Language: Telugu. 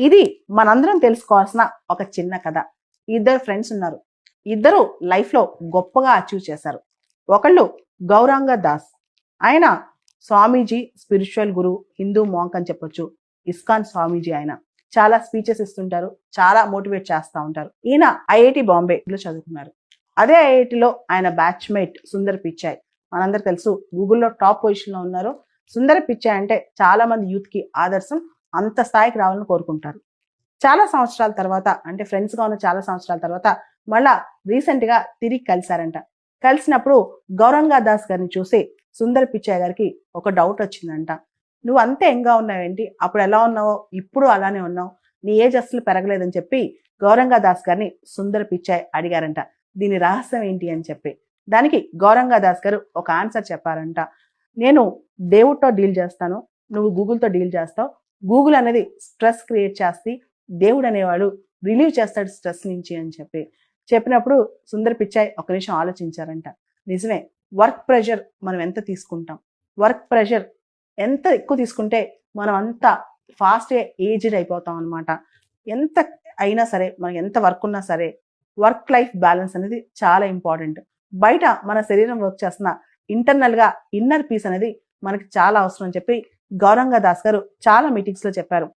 ఇది మనందరం తెలుసుకోవాల్సిన ఒక చిన్న కథ. ఇద్దరు ఫ్రెండ్స్ ఉన్నారు. ఇద్దరు లైఫ్లో గొప్పగా అచీవ్ చేశారు. ఒకళ్ళు గౌరాంగ దాస్. ఆయన స్వామీజీ స్పిరిచువల్ గురు హిందూ మాంక్ అని చెప్పొచ్చు. ఇస్కాన్ స్వామీజీ ఆయన. చాలా స్పీచెస్ ఇస్తుంటారు. చాలా మోటివేట్ చేస్తూ ఉంటారు. ఈయన ఐఐటి బాంబే లో చదువుకున్నారు. అదే ఐఐటిలో ఆయన బ్యాచ్మేట్ సుందర్ పిచ్చాయ్ మనందరికి తెలుసు గూగుల్లో టాప్ పొజిషన్లో ఉన్నారు. సుందర పిచ్చాయ్ అంటే చాలా మంది యూత్కి ఆదర్శం. అంత స్థాయికి రావాలని కోరుకుంటారు. చాలా సంవత్సరాల తర్వాత అంటే ఫ్రెండ్స్గా ఉన్న చాలా సంవత్సరాల తర్వాత మళ్ళా రీసెంట్గా తిరిగి కలిశారంట. కలిసినప్పుడు గౌరంగా దాస్ గారిని చూసి సుందర్ పిచ్చాయ్ గారికి ఒక డౌట్ వచ్చిందంట. నువ్వు అంతే ఎంగా ఉన్నావేంటి అప్పుడు ఎలా ఉన్నావో? ఇప్పుడు అలానే ఉన్నావు? నీ ఏజ్ అసలు పెరగలేదని చెప్పి గౌరంగా దాస్ గారిని సుందర్ పిచ్చాయ్ అడిగారంట. దీని రహస్యం ఏంటి అని చెప్పి. దానికి గౌరంగా దాస్ గారు ఒక ఆన్సర్ చెప్పారంట. నేను దేవుడితో డీల్ చేస్తాను. నువ్వు గూగుల్తో డీల్ చేస్తావు. గూగుల్ అనేది స్ట్రెస్ క్రియేట్ చేస్తే దేవుడు అనేవాడు రిలీవ్ చేస్తాడు స్ట్రెస్ నుంచి అని చెప్పి. చెప్పినప్పుడు సుందర్ పిచ్చాయ్ ఒక నిమిషం ఆలోచించారంట. నిజమే వర్క్ ప్రెషర్ మనం ఎంత తీసుకుంటాం? వర్క్ ప్రెషర్ ఎంత ఎక్కువ తీసుకుంటే మనం అంత ఫాస్ట్గా ఏజ్డ్ అయిపోతాం అనమాట ఎంత అయినా సరే మనకి ఎంత వర్క్ ఉన్నా సరే వర్క్ లైఫ్ బ్యాలెన్స్ అనేది చాలా ఇంపార్టెంట్ బయట మన శరీరం వర్క్ చేస్తున్న ఇంటర్నల్గా ఇన్నర్ పీస్ అనేది మనకి చాలా అవసరం అని చెప్పి గౌరంగ దాస్ గారు చాలా మీటింగ్స్లో చెప్పారు.